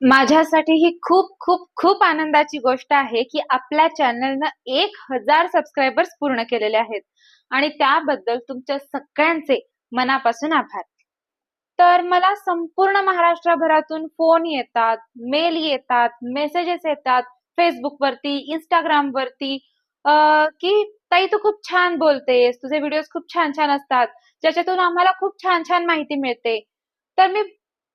माझ्यासाठी ही खूप खूप खूप आनंदाची गोष्ट आहे की आपल्या चॅनलनं एक हजार सबस्क्रायबर्स पूर्ण केलेले आहेत. आणि त्याबद्दल तुमच्या सगळ्यांचे मनापासून आभार. तर मला संपूर्ण महाराष्ट्रभरातून फोन येतात मेल येतात मेसेजेस येतात फेसबुकवरती इंस्टाग्रामवरती की ताई तू खूप छान बोलतेस तुझे व्हिडिओज खूप छान छान असतात. ज्याच्यातून आम्हाला खूप छान छान माहिती मिळते. तर मी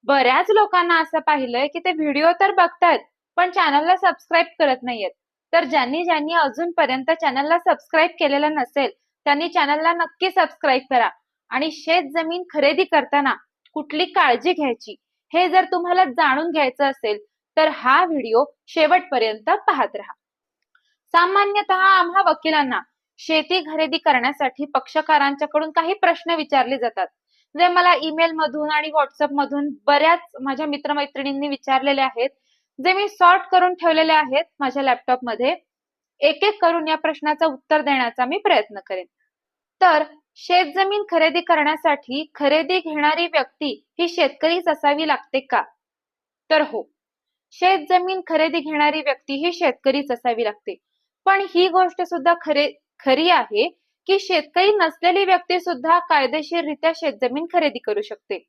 बऱ्याच लोकांना असं पाहिलंय की ते व्हिडिओ तर बघतायत पण चॅनलला सबस्क्राईब करत नाहीयेत. तर ज्यांनी ज्यांनी अजूनपर्यंत चॅनलला सबस्क्राईब केलेलं नसेल त्यांनी चॅनलला नक्की सबस्क्राईब करा. आणि शेत जमीन खरेदी करताना कुठली काळजी घ्यायची हे जर तुम्हाला जाणून घ्यायचं असेल तर हा व्हिडिओ शेवटपर्यंत पाहत राहा. सामान्यतः आम्हा वकिलांना शेती खरेदी करण्यासाठी पक्षकारांच्याकडून काही प्रश्न विचारले जातात. जे मला ईमेल मधून आणि व्हॉट्सअप मधून बऱ्याच माझ्या मित्रमैत्रिणींनी विचारलेले आहेत जे मी सॉर्ट करून ठेवलेले आहेत माझ्या लॅपटॉपमध्ये. एक एक करून या प्रश्नाचं उत्तर देण्याचा मी प्रयत्न करेन. तर शेतजमीन खरेदी करण्यासाठी खरेदी घेणारी व्यक्ती ही शेतकरीच असावी लागते का? तर हो शेत जमीन खरेदी घेणारी व्यक्ती ही शेतकरीच असावी लागते. पण ही गोष्ट सुद्धा खरे खरी आहे की शेतकरी नसलेली व्यक्ती सुद्धा कायदेशीररित्या शेतजमीन खरेदी करू शकते.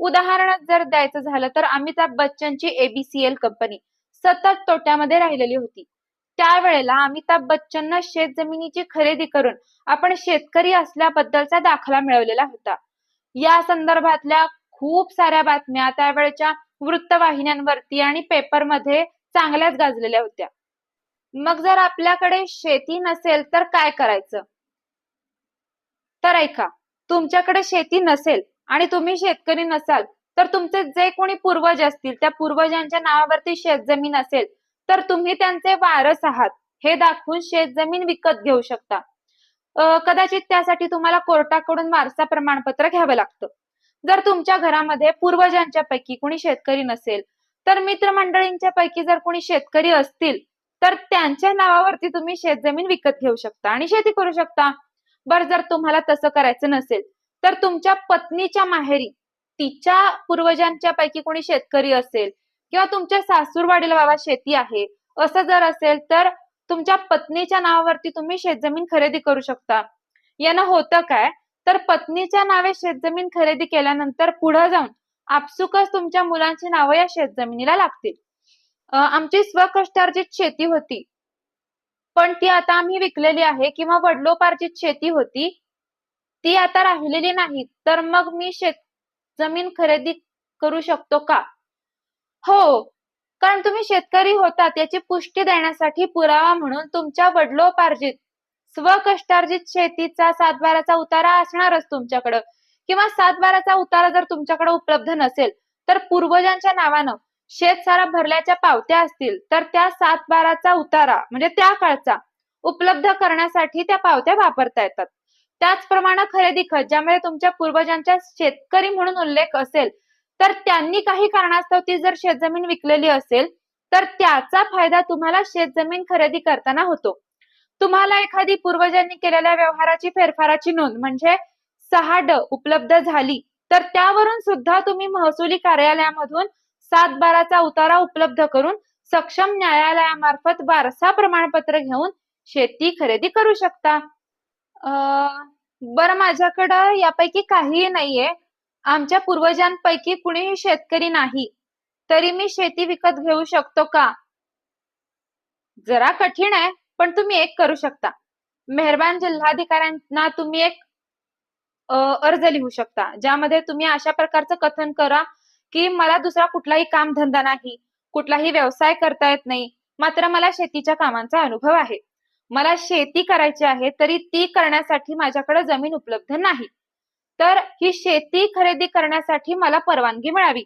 उदाहरणात जर द्यायचं झालं तर अमिताभ बच्चनची एबीसीएल कंपनी सतत तोट्यामध्ये राहिलेली होती. त्यावेळेला अमिताभ बच्चननं शेतजमिनीची खरेदी करून आपण शेतकरी असल्याबद्दलचा दाखला मिळवलेला होता. या संदर्भातल्या खूप साऱ्या बातम्या त्यावेळेच्या वृत्तवाहिन्यांवरती आणि पेपरमध्ये चांगल्याच गाजलेल्या होत्या. मग जर आपल्याकडे शेती नसेल तर काय करायचं? तर ऐका तुमच्याकडे शेती नसेल आणि तुम्ही शेतकरी नसाल तर तुमचे जे कोणी पूर्वज असतील त्या पूर्वजांच्या नावावरती शेतजमीन असेल तर तुम्ही त्यांचे वारस आहात. हे दाखवून शेतजमीन विकत घेऊ शकता. कदाचित त्यासाठी तुम्हाला कोर्टाकडून वारसा प्रमाणपत्र घ्यावं लागतं. जर तुमच्या घरामध्ये पूर्वजांच्या पैकी कोणी शेतकरी नसेल तर मित्रमंडळींच्या पैकी जर कोणी शेतकरी असतील तर त्यांच्या नावावरती तुम्ही शेतजमीन विकत घेऊ शकता आणि शेती करू शकता. बर जर तुम्हाला तसं करायचं नसेल तर तुमच्या पत्नीच्या माहेरी तिच्या पूर्वजांच्या पैकी कोणी शेतकरी असेल किंवा तुमच्या सासूरवाडीला बाबा शेती आहे असं जर असेल तर तुमच्या पत्नीच्या नावावरती तुम्ही शेतजमीन खरेदी करू शकता. यानं होतं काय? तर पत्नीच्या नावे शेतजमीन खरेदी केल्यानंतर पुढे जाऊन आपसुकच तुमच्या मुलांची नावं या शेतजमिनीला लागतील. आमची स्वकष्टार्जित शेती होती. पण ती आता आम्ही विकलेली आहे किंवा वडिलोपार्जित शेती होती ती आता राहिलेली नाही. तर मग मी शेत जमीन खरेदी करू शकतो का? हो कारण तुम्ही शेतकरी होतात याची पुष्टी देण्यासाठी पुरावा म्हणून तुमच्या वडिलोपार्जित स्वकष्टार्जित शेतीचा सातबाराचा उतारा असणारच तुमच्याकडं. किंवा सातबाराचा उतारा जर तुमच्याकडे उपलब्ध नसेल तर पूर्वजांच्या नावानं शेतसारा भरल्याच्या पावत्या असतील तर त्या सातबाराचा उतारा म्हणजे त्या काळचा उपलब्ध करण्यासाठी त्या पावत्या वापरता येतात. त्याचप्रमाणे खरेदी खत ज्यामुळे तुमच्या पूर्वजांच्या शेतकरी म्हणून उल्लेख असेल तर त्यांनी काही कारणास्तव ती जर शेतजमीन विकलेली असेल तर त्याचा फायदा तुम्हाला शेतजमीन खरेदी करताना होतो. तुम्हाला एखादी पूर्वजांनी केलेल्या व्यवहाराची फेरफाराची नोंद म्हणजे सहा ड उपलब्ध झाली तर त्यावरून सुद्धा तुम्ही महसुली कार्यालयामधून सात बाराचा उतारा उपलब्ध करून सक्षम न्यायालयामार्फत वारसा प्रमाणपत्र घेऊन शेती खरेदी करू शकता. अं, बरं माझ्याकडं यापैकी काहीही नाहीये. आमच्या पूर्वजांपैकी कुणीही शेतकरी नाही. तरी मी शेती विकत घेऊ शकतो का? जरा कठीण आहे पण तुम्ही एक करू शकता. मेहरबान जिल्हाधिकाऱ्यांना तुम्ही एक अर्ज लिहू शकता ज्यामध्ये तुम्ही अशा प्रकारचं कथन करा की मला दुसरा कुठलाही काम धंदा नाही कुठलाही व्यवसाय करता येत नाही मात्र मला शेतीच्या कामांचा अनुभव आहे. मला शेती करायची आहे तरी ती करण्यासाठी माझ्याकडे जमीन उपलब्ध नाही. तर ही शेती खरेदी करण्यासाठी मला परवानगी मिळावी.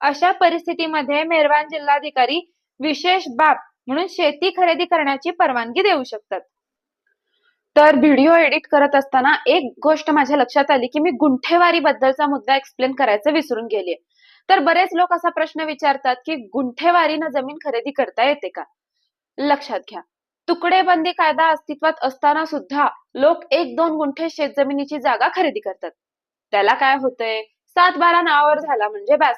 अशा परिस्थितीमध्ये मेहरबान जिल्हाधिकारी विशेष बाब म्हणून शेती खरेदी करण्याची परवानगी देऊ शकतात. तर व्हिडिओ एडिट करत असताना एक गोष्ट माझ्या लक्षात आली की मी गुंठेवारी बद्दलचा मुद्दा एक्सप्लेन करायचं विसरून गेले तर बरेच लोक असा प्रश्न विचारतात की गुंठेवारीनं जमीन खरेदी करता येते का? लक्षात घ्या. तुकडेबंदी कायदा अस्तित्वात असताना सुद्धा लोक एक दोन गुंठे शेत जमिनीची जागा खरेदी करतात. त्याला काय होतंय? सात बारा नावावर झाला म्हणजे बस.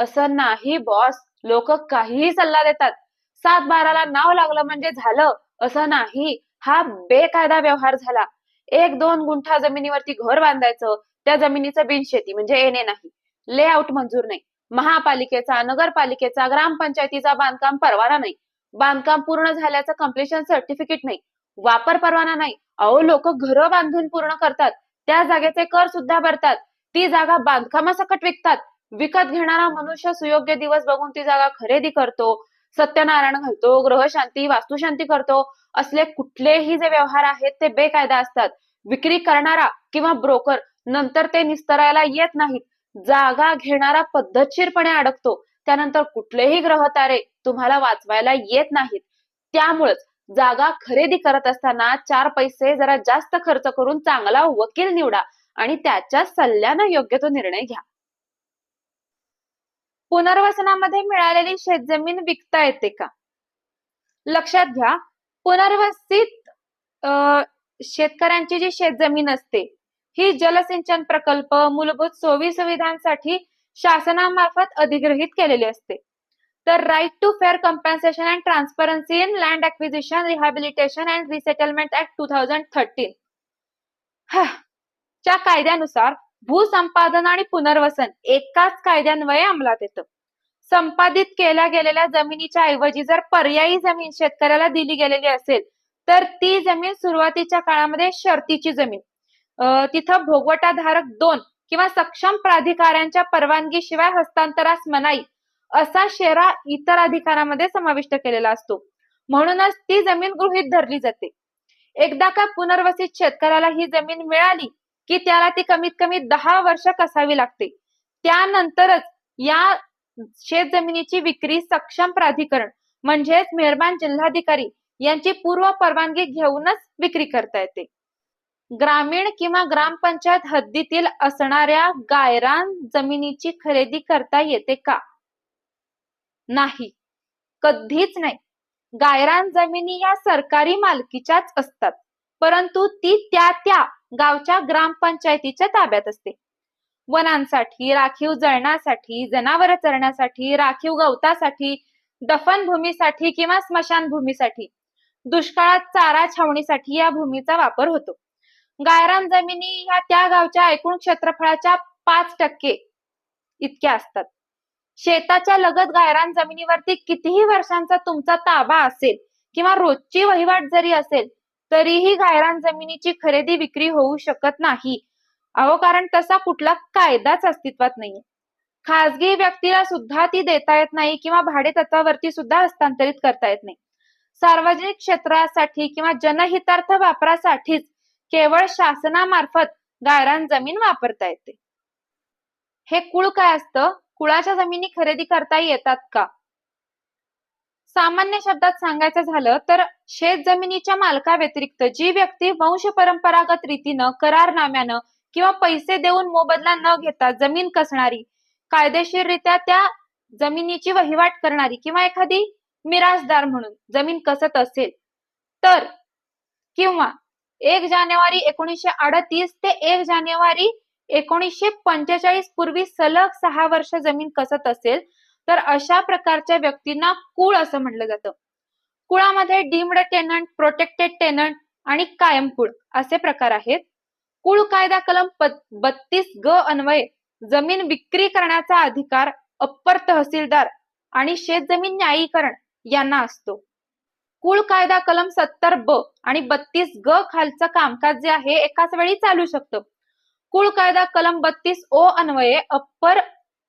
असं नाही बॉस. लोक काहीही सल्ला देतात. सात बाराला नाव लागलं म्हणजे झालं. असं नाही. हा बेकायदा व्यवहार झाला. एक दोन गुंठा जमिनीवरती घर बांधायचं. त्या जमिनीचं बिनशेती म्हणजे येणे नाही. लेआउट मंजूर नाही. महापालिकेचा नगरपालिकेचा ग्रामपंचायतीचा बांधकाम परवाना नाही. बांधकाम पूर्ण झाल्याचं कम्प्लिशन सर्टिफिकेट नाही. वापर परवाना नाही. अहो लोक घरं बांधून पूर्ण करतात. त्या जागेचे कर सुद्धा भरतात. ती जागा बांधकामासकट विकतात. विकत घेणारा मनुष्य सुयोग्य दिवस बघून ती जागा खरेदी करतो. सत्यनारायण घालतो ग्रहशांती वास्तुशांती करतो. असले कुठलेही जे व्यवहार आहेत ते बेकायदा असतात. विक्री करणारा किंवा ब्रोकर नंतर ते निस्तरायला येत नाहीत. जागा घेणारा पद्धतशीरपणे अडकतो. त्यानंतर कुठलेही ग्रहतारे तुम्हाला वाचवायला येत नाहीत. त्यामुळेच जागा खरेदी करत असताना चार पैसे जरा जास्त खर्च करून चांगला वकील निवडा आणि त्याच्या सल्ल्यानं योग्य तो निर्णय घ्या. पुनर्वसनामध्ये मिळालेली शेतजमीन विकता येते का? लक्षात घ्या. पुनर्वसित शेतकऱ्यांची जी शेतजमीन असते ही जलसिंचन प्रकल्प मूलभूत सोयी सुविधांसाठी शासनामार्फत अधिग्रहित केलेली असते. तर right to fair compensation and transparency in land acquisition rehabilitation and resettlement act two thousand thirteen च्या कायद्यानुसार भूसंपादन आणि पुनर्वसन एकाच कायद्यान्वये अंमलात येतं. संपादित केल्या गेलेल्या जमिनीच्या ऐवजी जर पर्यायी जमीन शेतकऱ्याला दिली गेलेली असेल तर ती जमीन सुरुवातीच्या काळामध्ये शर्तीची जमीन. तिथं भोगवटाधारक दोन किंवा सक्षम प्राधिकाऱ्यांच्या परवानगीशिवाय हस्तांतरास मनाई असा शेरा इतर अधिकारामध्ये समाविष्ट केलेला असतो. म्हणूनच ती जमीन गृहीत धरली जाते. एकदा का पुनर्वसित शेतकऱ्याला ही जमीन मिळाली की त्याला ती कमीत कमी दहा वर्ष कसावी लागते. त्यानंतरच या शेत जमिनीची विक्री सक्षम प्राधिकरण म्हणजेच मेहरबान जिल्हाधिकारी यांची पूर्व परवानगी घेऊनच विक्री करता येते. ग्रामीण किंवा ग्रामपंचायत हद्दीतील असणाऱ्या गायरान जमिनीची खरेदी करता येते का? नाही. कधीच नाही. गायरान जमिनी या सरकारी मालकीच्याच असतात परंतु ती त्या त्या गावच्या ग्रामपंचायतीच्या ताब्यात असते. वनांसाठी राखीव जळण्यासाठी जनावर चरण्यासाठी राखीव गवतासाठी दफनभूमीसाठी किंवा स्मशानभूमीसाठी दुष्काळात चारा छावणीसाठी या भूमीचा वापर होतो. गायरान जमिनी ह्या त्या गावच्या एकूण क्षेत्रफळाच्या पाच टक्के इतक्या असतात. शेताच्या लगत गायरान जमिनीवरती कितीही वर्षांचा तुमचा ताबा असेल किंवा रोजची वहिवाट जरी असेल तरीही गायरान जमिनीची खरेदी विक्री होऊ शकत नाही. अहो कारण तसा कुठला कायदाच अस्तित्वात नाहीये. खासगी व्यक्तीला सुद्धा ती देता येत नाही किंवा भाडे तत्वावरती सुद्धा हस्तांतरित करता येत नाही. सार्वजनिक क्षेत्रासाठी किंवा जनहितार्थ वापरासाठीच केवळ शासनामार्फत गायरान जमीन वापरता येते. हे कुळ काय असतं? कुळाच्या जमिनी खरेदी करता येतात का? सामान्य शब्दात सांगायचं झालं तर शेत जमिनीच्या मालका व्यतिरिक्त जी व्यक्ती वंश परंपरागत रीतीनं करारनाम्यानं किंवा पैसे देऊन मोबदला न घेता जमीन कसणारी कायदेशीररित्या त्या जमिनीची वहिवाट करणारी किंवा एखादी मिराजदार म्हणून जमीन कसत असेल तर किंवा एक जानेवारी एकोणीसशे अडतीस ते एक जानेवारी एकोणीसशे पंचेचाळीस पूर्वी सलग सहा वर्ष जमीन कसत असेल तर अशा प्रकारच्या व्यक्तींना कुळ असं म्हटलं जातं. कुळामध्ये डीम्ड टेनंट प्रोटेक्टेड टेनंट आणि कायम कुळ असे प्रकार आहेत. कुळ कायदा कलम बत्तीस ग अन्वये जमीन विक्री करण्याचा अधिकार अप्पर तहसीलदार आणि शेतजमीन न्यायीकरण यांना असतो. कुळ कायदा कलम सत्तर ब आणि बत्तीस ग खालचं कामकाज जे आहे एकाच वेळी चालू शकतं. कुळ कायदा कलम बत्तीस ओ अन्वये अप्पर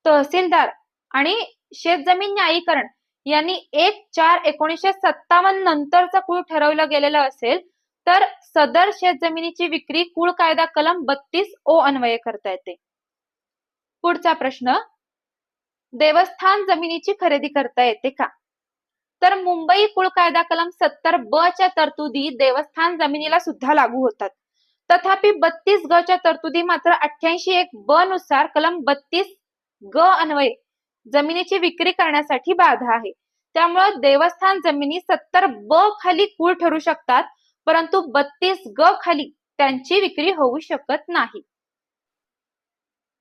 तहसीलदार आणि शेतजमीन न्यायीकरण यांनी एक चार एकोणीसशे सत्तावन्न नंतरचं कुळ ठरवलं गेलेलं असेल तर सदर शेतजमिनीची विक्री कुळ कायदा कलम बत्तीस ओ अन्वये करता येते. पुढचा प्रश्न देवस्थान जमिनीची खरेदी करता येते का? तर मुंबई कुळ कायदा कलम सत्तर ब च्या तरतुदी देवस्थान जमिनीला सुद्धा लागू होतात. तथापि बत्तीस ग च्या तरतुदी मात्र अठ्ठ्याऐंशी एक ब नुसार कलम बत्तीस ग अन्वये जमिनीची विक्री करण्यासाठी बाधा आहे. त्यामुळे देवस्थान जमिनी सत्तर ब खाली कुळ ठरू शकतात परंतु बत्तीस ग खाली त्यांची विक्री होऊ शकत नाही.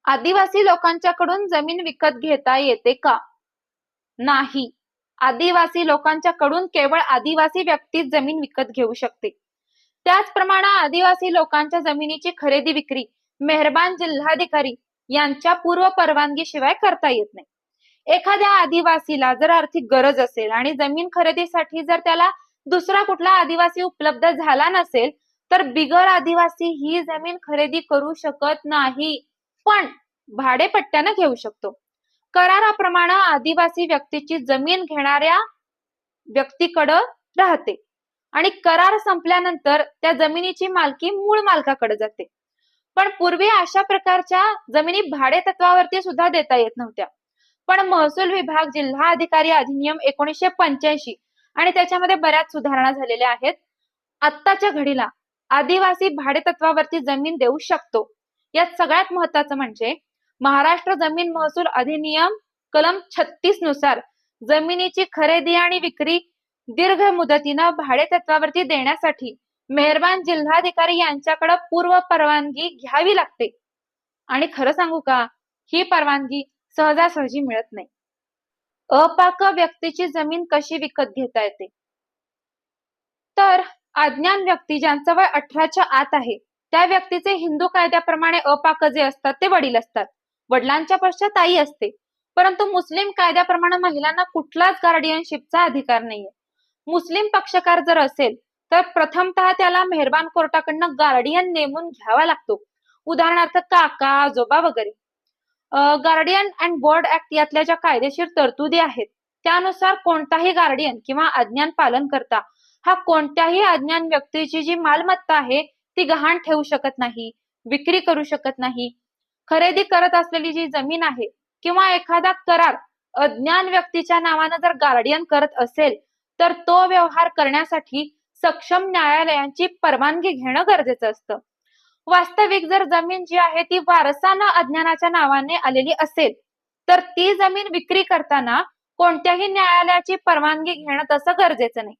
आदिवासी लोकांच्याकडून जमीन विकत घेता येते का? नाही. आदिवासी लोकांच्याकडून केवळ आदिवासी व्यक्तीच जमीन विकत घेऊ शकते. त्याचप्रमाणे आदिवासी लोकांच्या जमिनीची खरेदी विक्री मेहरबान जिल्हाधिकारी यांच्या पूर्व परवानगी शिवाय करता येत नाही. एखाद्या आदिवासीला जर आर्थिक गरज असेल आणि जमीन खरेदीसाठी जर त्याला दुसरा कुठला आदिवासी उपलब्ध झाला नसेल तर बिगर आदिवासी ही जमीन खरेदी करू शकत नाही पण भाडेपट्ट्यानं घेऊ शकतो. कराराप्रमाणे आदिवासी व्यक्तीची जमीन घेणाऱ्या व्यक्तीकडं राहते. आणि करार संपल्यानंतर त्या जमिनीची मालकी मूळ मालकाकडे जाते. पण पूर्वी अशा प्रकारच्या जमिनी भाडे तत्वावरती सुद्धा देता येत नव्हत्या. पण महसूल विभाग जिल्हा अधिकारी अधिनियम एकोणीसशे पंच्याऐंशी आणि त्याच्यामध्ये बऱ्याच सुधारणा झालेल्या आहेत. आत्ताच्या घडीला आदिवासी भाडे तत्वावरती जमीन देऊ शकतो. यात सगळ्यात महत्वाचं म्हणजे महाराष्ट्र जमीन महसूल अधिनियम कलम छत्तीसनुसार जमिनीची खरेदी आणि विक्री दीर्घ मुदतीनं भाडे तत्वावरती देण्यासाठी मेहरबान जिल्हाधिकारी यांच्याकडे पूर्व परवानगी घ्यावी लागते. आणि खरं सांगू का? ही परवानगी सहजासहजी मिळत नाही. अपाक व्यक्तीची जमीन कशी विकत घेता येते? तर अज्ञान व्यक्ती ज्यांचं वय अठराच्या आत आहे त्या व्यक्तीचे हिंदू कायद्याप्रमाणे अपाक जे असतात ते वडील असतात. वडिलांच्या पश्चात आई असते. परंतु मुस्लिम कायद्याप्रमाणे महिलांना कुठलाच गार्डियनशिपचा अधिकार नाहीये. मुस्लिम पक्षकार जर असेल तर प्रथमतः त्याला मेहरबान कोर्टाकडनं गार्डियन नेमून घ्यावा लागतो. उदाहरणार्थ काका आजोबा वगैरे. गार्डियन अँड बोर्ड ऍक्ट यातल्या ज्या कायदेशीर तरतुदी आहेत त्यानुसार कोणताही गार्डियन किंवा अज्ञान पालन करता हा कोणत्याही अज्ञान व्यक्तीची जी मालमत्ता आहे ती गहाण ठेवू शकत नाही विक्री करू शकत नाही खरेदी करत असलेली जी जमीन आहे किंवा एखादा करार अज्ञान व्यक्तीच्या नावानं जर गार्डियन करत असेल तर तो व्यवहार करण्यासाठी सक्षम न्यायालयांची परवानगी घेणं गरजेचं असतं. वास्तविक जर जमीन जी आहे ती वारसानं अज्ञानाच्या नावाने आलेली असेल तर ती जमीन विक्री करताना कोणत्याही न्यायालयाची परवानगी घेणं तसं गरजेचं नाही.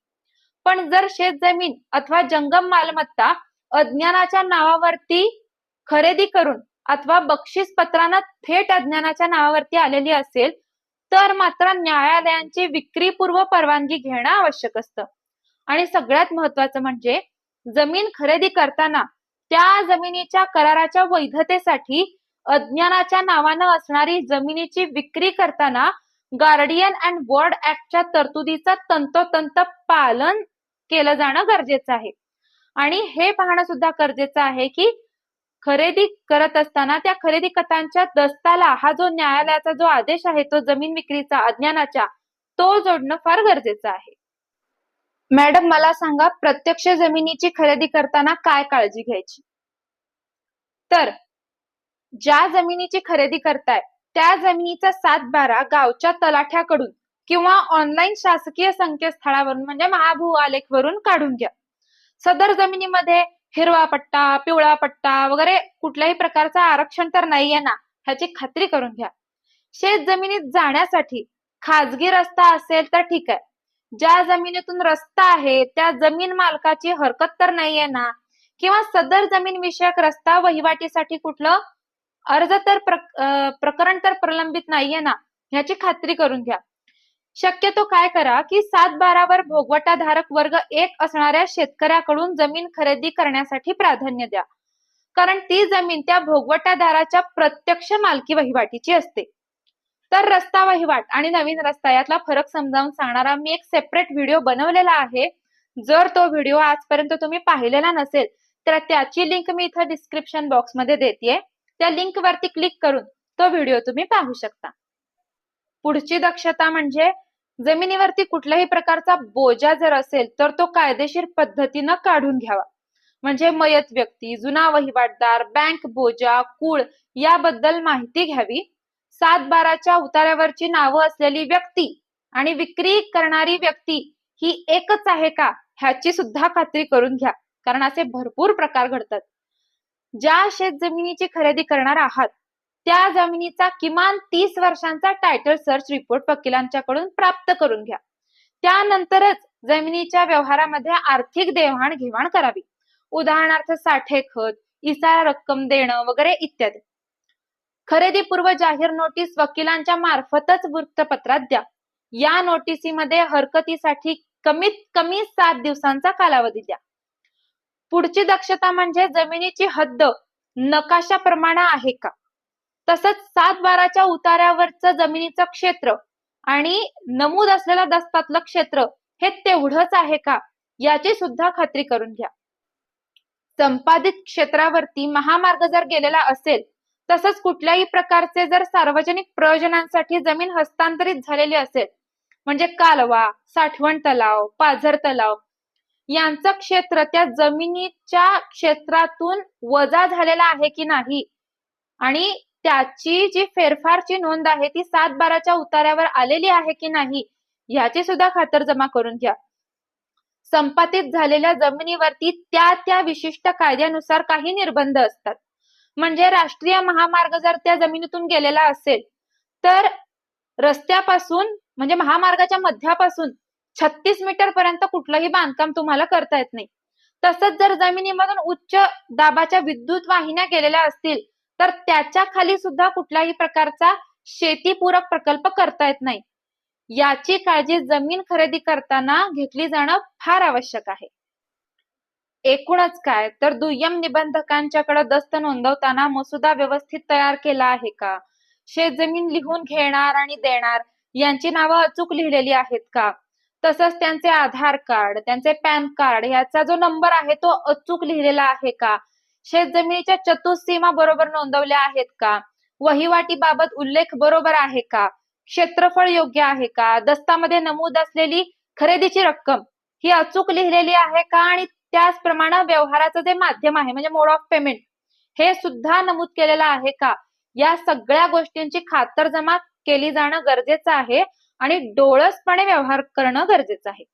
पण जर शेत जमीन अथवा जंगम मालमत्ता अज्ञानाच्या नावावरती खरेदी करून अथवा बक्षीस पत्रानं थेट अज्ञानाच्या नावावरती आलेली असेल तर मात्र न्यायालयांची विक्रीपूर्व परवानगी घेणं आवश्यक असतं. आणि सगळ्यात महत्वाचं म्हणजे जमीन खरेदी करताना त्या जमिनीच्या कराराच्या वैधतेसाठी अज्ञानाच्या नावानं असणारी जमिनीची विक्री करताना गार्डियन अँड वॉर्ड ऍक्टच्या तरतुदीचं तंतोतंत पालन केलं जाणं गरजेचं आहे. आणि हे पाहणं सुद्धा गरजेचं आहे की खरेदी करत असताना त्या खरेदी कथांच्या दस्ताला हा जो न्यायालयाचा जो आदेश आहे तो जमीन विक्रीचा अज्ञानाच्या तो जोडणं फार गरजेचं आहे. मॅडम मला सांगा प्रत्यक्ष जमिनीची खरेदी करताना काय काळजी घ्यायची? तर ज्या जमिनीची खरेदी करताय त्या जमिनीचा सात बारा गावच्या तलाठ्याकडून किंवा ऑनलाईन शासकीय संकेतस्थळावरून म्हणजे महाभू आलेख वरून काढून घ्या. सदर जमिनीमध्ये हिरवा पट्टा पिवळा पट्टा वगैरे कुठल्याही प्रकारचा आरक्षण तर नाहीये ना ह्याची खात्री करून घ्या. शेत जमिनीत जाण्यासाठी खाजगी रस्ता असेल तर ठीक आहे. ज्या जमिनीतून रस्ता आहे त्या जमीन मालकाची हरकत तर नाहीये ना? किंवा सदर जमीन विषयक रस्ता वहिवाटीसाठी कुठलं अर्ज तर प्रकरण तर प्रलंबित नाहीये ना? ह्याची खात्री करून घ्या. शक्यतो काय करा की सात बारावर भोगवटाधारक वर्ग एक असणाऱ्या शेतकऱ्याकडून जमीन खरेदी करण्यासाठी प्राधान्य द्या. कारण ती जमीन त्या भोगवटाधाराच्या प्रत्यक्ष मालकी वहिवाटीची असते. तर रस्ता वहिवाट आणि नवीन रस्ता यातला फरक समजावून सांगणारा मी एक सेपरेट व्हिडिओ बनवलेला आहे. जर तो व्हिडिओ आजपर्यंत तुम्ही पाहिलेला नसेल तर त्याची लिंक मी इथं डिस्क्रिप्शन बॉक्समध्ये देते त्या लिंक वरती क्लिक करून तो व्हिडिओ तुम्ही पाहू शकता. पुढची दक्षता म्हणजे जमिनीवरती कुठल्याही प्रकारचा बोजा जर असेल तर तो कायदेशीर पद्धतीनं काढून घ्यावा. म्हणजे मयत व्यक्ती जुना वहिवाटदार बँक बोजा कुळ याबद्दल माहिती घ्यावी. सात बाराच्या उतार्यावरची नावं असलेली व्यक्ती आणि विक्री करणारी व्यक्ती ही एकच आहे का ह्याची सुद्धा खात्री करून घ्या. कारण असे भरपूर प्रकार घडतात. ज्या शेत जमिनीची खरेदी करणार आहात त्या जमिनीचा किमान तीस वर्षांचा टायटल सर्च रिपोर्ट वकिलांच्याकडून प्राप्त करून घ्या. त्यानंतरच जमिनीच्या व्यवहारामध्ये आर्थिक देवाण घेवाण करावी. उदाहरणार्थ साठे खत इसारा रक्कम देणं वगैरे इत्यादी. खरेदीपूर्व जाहीर नोटीस वकिलांच्या मार्फतच वृत्तपत्रात द्या. या नोटिसीमध्ये हरकतीसाठी कमीत कमी सात दिवसांचा कालावधी द्या. पुढची दक्षता म्हणजे जमिनीची हद्द नकाशाप्रमाणे आहे का? तसंच सात बाराच्या उतार्यावरचं जमिनीचं क्षेत्र आणि नमूद असलेल्या दस्तातलं क्षेत्र हे तेवढंच आहे का? याची सुद्धा खात्री करून घ्या. संपादित क्षेत्रावरती महामार्ग जर गेलेला असेल तसंच कुठल्याही प्रकारचे जर सार्वजनिक प्रयोजनांसाठी जमीन हस्तांतरित झालेली असेल म्हणजे कालवा साठवण तलाव पाझर तलाव यांचं क्षेत्र त्या जमिनीच्या क्षेत्रातून वजा झालेला आहे की नाही? आणि त्याची जी फेरफारची नोंद आहे ती सात बाराच्या उतार्यावर आलेली आहे की नाही याची सुद्धा खातरजमा करून घ्या. संपादित झालेल्या जमिनीवरती त्या त्या विशिष्ट कायद्यानुसार काही निर्बंध असतात. म्हणजे राष्ट्रीय महामार्ग जर त्या जमिनीतून गेलेला असेल तर रस्त्यापासून म्हणजे महामार्गाच्या मध्यापासून छत्तीस मीटर पर्यंत कुठलंही बांधकाम तुम्हाला करता येत नाही. तसंच जर जमिनीमधून उच्च दाबाच्या विद्युत वाहिन्या गेलेल्या असतील तर त्याच्याखाली सुद्धा कुठल्याही प्रकारचा शेतीपूरक प्रकल्प करता येत नाही. याची काळजी जमीन खरेदी करताना घेतली जाणं फार आवश्यक आहे. एकूणच काय तर दुय्यम निबंधकांच्याकडे दस्त नोंदवताना मसुदा व्यवस्थित तयार केला आहे का? शेत जमीन लिहून घेणार आणि देणार यांची नावं अचूक लिहिलेली आहेत का? तसंच त्यांचे आधार कार्ड त्यांचे पॅन कार्ड याचा जो नंबर आहे तो अचूक लिहिलेला आहे का? शेत जमिनीच्या चतुःसीमा बरोबर नोंदवल्या आहेत का? वहिवाटीबाबत उल्लेख बरोबर आहे का? क्षेत्रफळ योग्य आहे का? दस्तामध्ये नमूद असलेली खरेदीची रक्कम ही अचूक लिहिलेली आहे का? आणि त्याचप्रमाणे व्यवहाराचं जे माध्यम आहे म्हणजे मोड ऑफ पेमेंट हे सुद्धा नमूद केलेलं आहे का? या सगळ्या गोष्टींची खातरजमा केली जाणं गरजेचं आहे आणि डोळसपणे व्यवहार करणं गरजेचं आहे.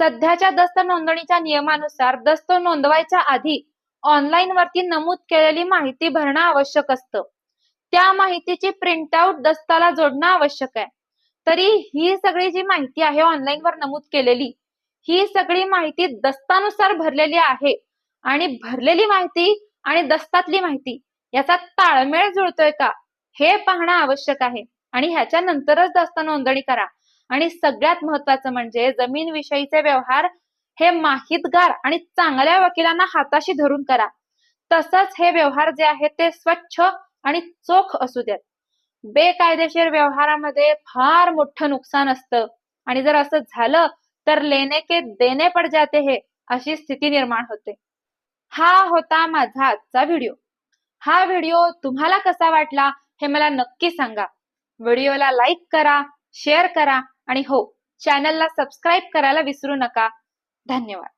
सध्याच्या दस्त नोंदणीच्या नियमानुसार दस्त नोंदवायच्या आधी ऑनलाईन वरती नमूद केलेली माहिती भरणं आवश्यक असतं. त्या माहितीची प्रिंटआउट दस्ताला जोडणं आवश्यक आहे. तरी ही सगळी जी माहिती आहे ऑनलाईन वर नमूद केलेली ही सगळी माहिती दस्तानुसार भरलेली आहे. आणि भरलेली माहिती आणि दस्तातली माहिती याचा ताळमेळ जुळतोय का हे पाहणं आवश्यक आहे. आणि ह्याच्या नंतरच दस्ता नोंदणी करा. आणि सगळ्यात महत्वाचं म्हणजे जमीन विषयीचे व्यवहार हे माहितगार आणि चांगल्या वकिलांना हाताशी धरून करा. तसंच हे व्यवहार जे आहेत ते स्वच्छ आणि चोख असू द्यात बेकायदेशीर व्यवहारामध्ये फार मोठं नुकसान असतं. आणि जर असं झालं तर लेने के देने पड जाते हे अशी स्थिती निर्माण होते. हा होता माझा आजचा व्हिडिओ. हा व्हिडिओ तुम्हाला कसा वाटला हे मला नक्की सांगा. व्हिडिओला लाईक करा शेअर करा आणि हो चॅनलला सबस्क्राईब करायला विसरू नका. धन्यवाद.